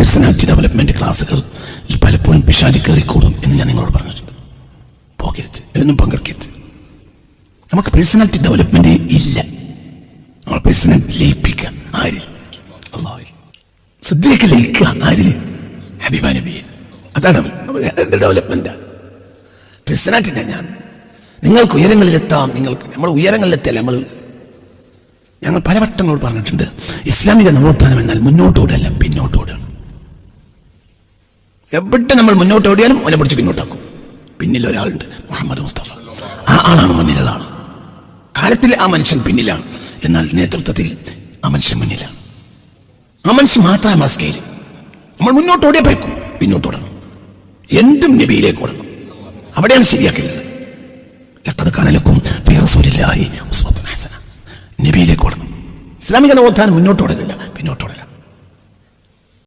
Personality development ക്ലാസ്സുകൾ പലപ്പോഴും പിശാചി കയറിക്കൂടും എന്ന് ഞാൻ നിങ്ങളോട് പറഞ്ഞിട്ടുണ്ട്. പോകരുത്. ഇതൊന്നും പങ്കെടുക്കരുത്. നമുക്ക് പേഴ്സണാലിറ്റി ഡെവലപ്മെന്റ് ഇല്ല. നമ്മൾ പേഴ്സണാലിറ്റി ലയിപ്പിക്കുക. ആരിൽ? അള്ളാഹുവിൽ ശ്രദ്ധയൊക്കെ ലയിക്കുക. ആരിൽ? ഹബീബ നബിയിൽ അതാണ് ഡെവലപ്മെന്റ്? പേഴ്സണാലിറ്റി ഞാൻ. നിങ്ങൾക്ക് ഉയരങ്ങളിലെത്താം. നിങ്ങൾക്ക് നമ്മൾ ഉയരങ്ങളിലെത്തിയാൽ നമ്മൾ? ഞങ്ങൾ പലവട്ടങ്ങളോട് പറഞ്ഞിട്ടുണ്ട് ഇസ്ലാമിക നവോത്ഥാനം എന്നാൽ മുന്നോട്ടോടല്ല പിന്നോട്ടോടാണ്. എവിടെ നമ്മൾ മുന്നോട്ട് ഓടിയാലും അവനെ പിടിച്ച് പിന്നോട്ടാക്കും. പിന്നിൽ ഒരാളുണ്ട് മുഹമ്മദ് മുസ്തഫ. ആ ആളാണ് മുന്നിലുള്ള ആൾ കാലത്തിൽ ആ മനുഷ്യൻ പിന്നിലാണ്. എന്നാൽ നേതൃത്വത്തിൽ ആ മനുഷ്യൻ മുന്നിലാണ്. ആ മനുഷ്യൻ മാത്രമാണ് ആ സ്കെയിൽ നമ്മൾ മുന്നോട്ട് ഓടിയാൽ പോയിക്കും പിന്നോട്ട് ഓടണം. എന്തും നബിയിലേക്ക് ഓടണം. അവിടെയാണ് ശരിയാക്കേണ്ടത്. നബിയിലേക്ക് ഓടണം. ഇസ്ലാമിക നവോത്ഥാനം മുന്നോട്ട് ഓടലില്ല പിന്നോട്ട് ഓടല